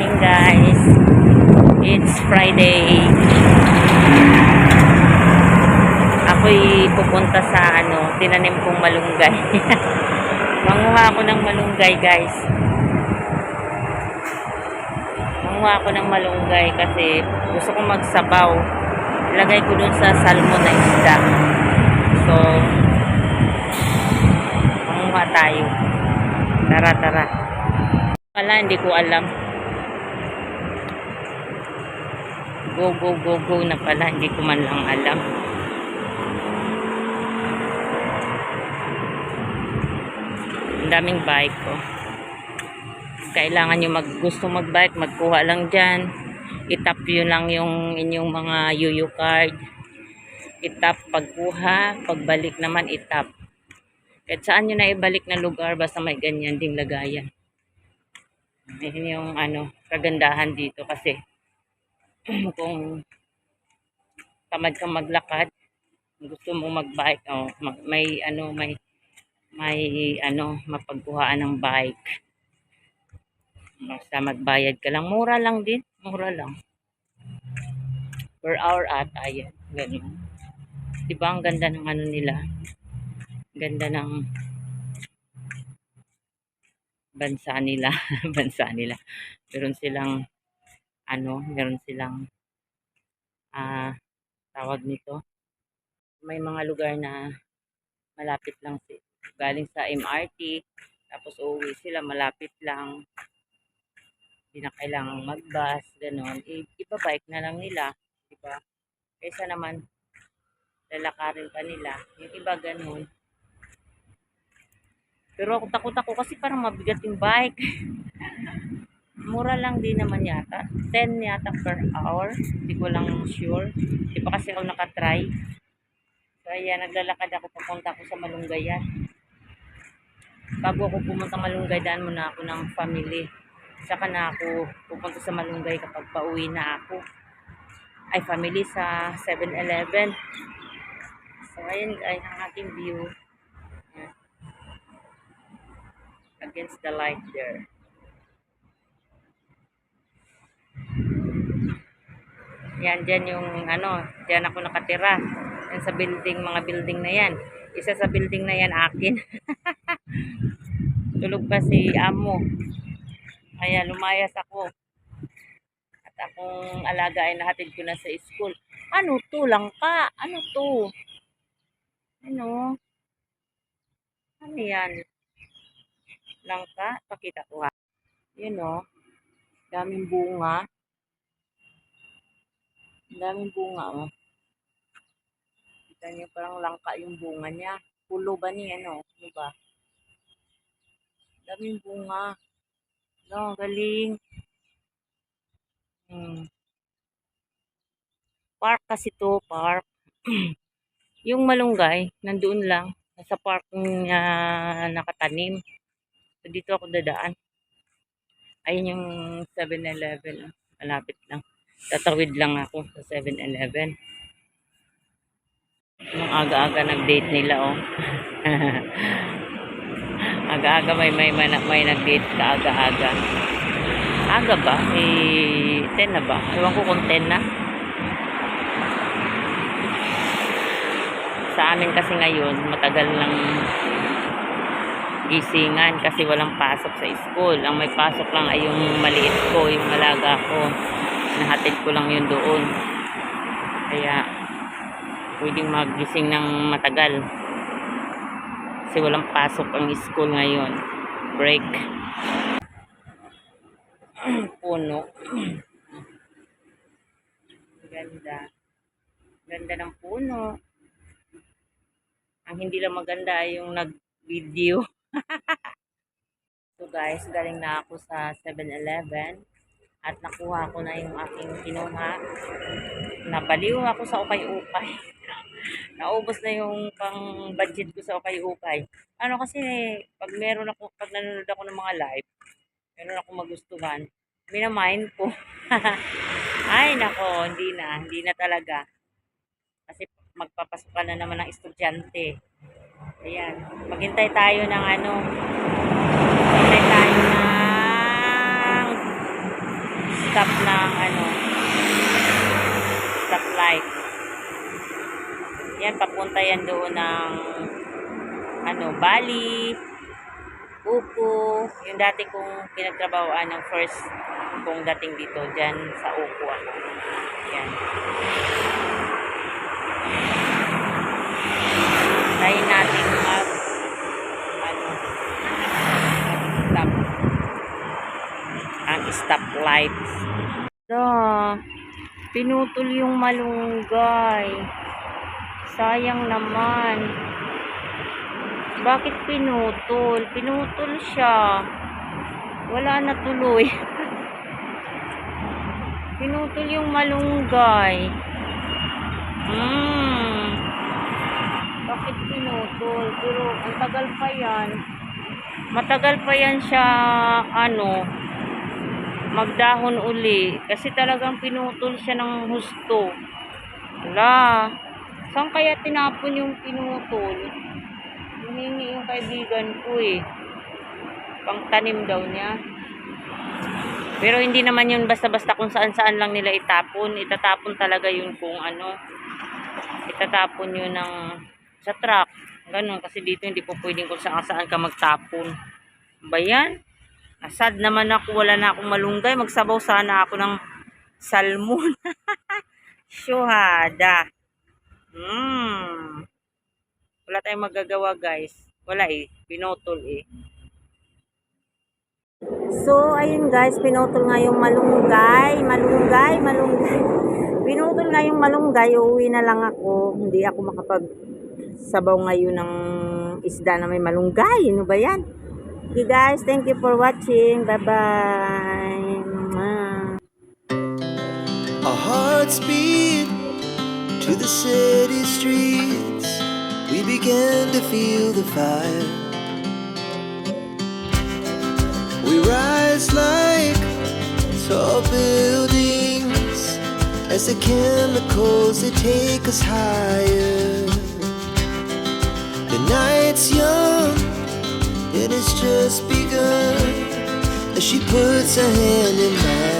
guys. It's Friday. Ako'y pupunta sa ano, tinanim kong malunggay. Manguha ako ng malunggay guys. Manguha ako ng malunggay kasi gusto kong magsabaw. Ilagay ko dun sa salmon na isda. So, manguha tayo. Tara, tara. Wala, hindi ko alam. Go, go, go, go na pala. Hindi ko man lang alam. Ang daming bike ko. Kailangan nyo mag, gusto mag-bike, magkuha lang dyan. Itap yun lang yung inyong mga yuyu card. Itap pagkuha, pagbalik naman itap. Kahit saan nyo na ibalik na lugar, basta may ganyan ding lagayan. Yun yung ano, kagandahan dito kasi kung tamad kang maglakad, gusto mong mag-bike, oh, may ano, may may ano, mapagkuhaan ng bike. Basta magbayad ka lang. Mura lang din. Mura lang. Per hour at ayan. Ganun. Diba ang ganda ng ano nila? Ganda ng bansa nila. bansa nila. Meron silang ano, meron silang ah tawag nito. May mga lugar na malapit lang si galing sa MRT tapos uuwi sila malapit lang. Hindi na kailangang mag-bus ganon. I- ipa-bike na lang nila di ba? Kaysa naman lalakarin pa nila. Yung iba ganon. Pero ako takot ako kasi parang mabigat yung bike mura lang din naman yata 10 yata per hour hindi ko lang sure di pa kasi ako nakatry kaya naglalakad ako papunta ako sa Malungayan bago ako pumunta Malunggay, daan muna ako ng family. Saka na ako pupunta sa Malunggay kapag pauwi na ako. Ay, family sa 7-Eleven. So, ayun guys, ang ating view. Ayan. Against the light there. Yan, dyan yung ano, dyan ako nakatira. Yan sa building, mga building na yan. Isa sa building na yan akin. Tulog pa si amo. Kaya lumayas ako. At akong alaga ay nahatid ko na sa school. Ano to? Langka? Ano to? Ano? Ano yan? Langka? Pakita ko ha. Yun o. Daming bunga. Ang daming bunga o. Kita niyo parang langka yung bunga niya. Pulo ba niya no? Ano ba? Daming bunga. No, galing. Hmm. Park kasi to, park. yung malunggay, nandoon lang. Nasa park niya nakatanim. So, dito ako dadaan. Ayun yung 7-Eleven. oh. Malapit lang. Tatawid lang ako 7-Eleven. Nung aga-aga nag-date nila, oh. Aga-aga may may may, may nag-date ka aga-aga. Aga ba? Eh, 10 na ba? Ewan ko kung 10 na. Sa amin kasi ngayon, matagal lang gisingan kasi walang pasok sa school. Ang may pasok lang ay yung maliit ko, yung malaga ko. Nahatid ko lang yun doon. Kaya, pwedeng magising ng matagal. Kasi walang pasok ang school ngayon. Break. Puno. Ganda. Ganda ng puno. Ang hindi lang maganda ay yung nag-video. so guys, galing na ako sa 7-Eleven at nakuha ko na yung aking kinuha. Nabaliw ako sa ukay-ukay. Naubos na yung pang budget ko sa ukay-ukay. Ano kasi, pag meron ako, pag nanonood ako ng mga live, meron ako magustuhan, minamind ko. Ay, nako, hindi na, hindi na talaga. Kasi magpapasok na naman ng estudyante. Ayan, maghintay tayo ng ano, maghintay tayo ng stop ng ano, stoplight. Yan, papunta yan doon ng ano, Bali, Upo, yung dati kong pinagtrabahoan ng first kong dating dito, dyan sa Upo ako. Yan. Try natin mag ano, stop ang stoplight. Da, pinutol yung malunggay. Sayang naman. Bakit pinutol? Pinutol siya. Wala na tuloy. pinutol yung malunggay. Hmm. Bakit pinutol? Pero ang tagal pa yan. Matagal pa yan siya, ano, magdahon uli. Kasi talagang pinutol siya ng husto. Wala. Saan kaya tinapon yung pinutol? Humingi yung kaibigan ko eh. Pangtanim daw niya. Pero hindi naman yun basta-basta kung saan-saan lang nila itapon. Itatapon talaga yun kung ano. Itatapon yun ng sa truck. Ganun. Kasi dito hindi po pwedeng kung saan-saan ka magtapon. Ba yan? Asad naman ako. Wala na akong malunggay. Magsabaw sana ako ng salmon. Syuhada. Hmm. Wala tayong magagawa guys. Wala eh. Pinotol eh. So, ayun guys, pinutol nga yung malunggay, malunggay, malunggay. Pinutol nga yung malunggay, uuwi na lang ako. Hindi ako makapag sabaw ngayon ng isda na may malunggay. Ano ba yan? Okay guys, thank you for watching. Bye-bye. Our hearts beat to the city streets. We began to feel the fire. We rise like tall buildings as the chemicals they take us higher. The night's young, it has just begun as she puts her hand in mine.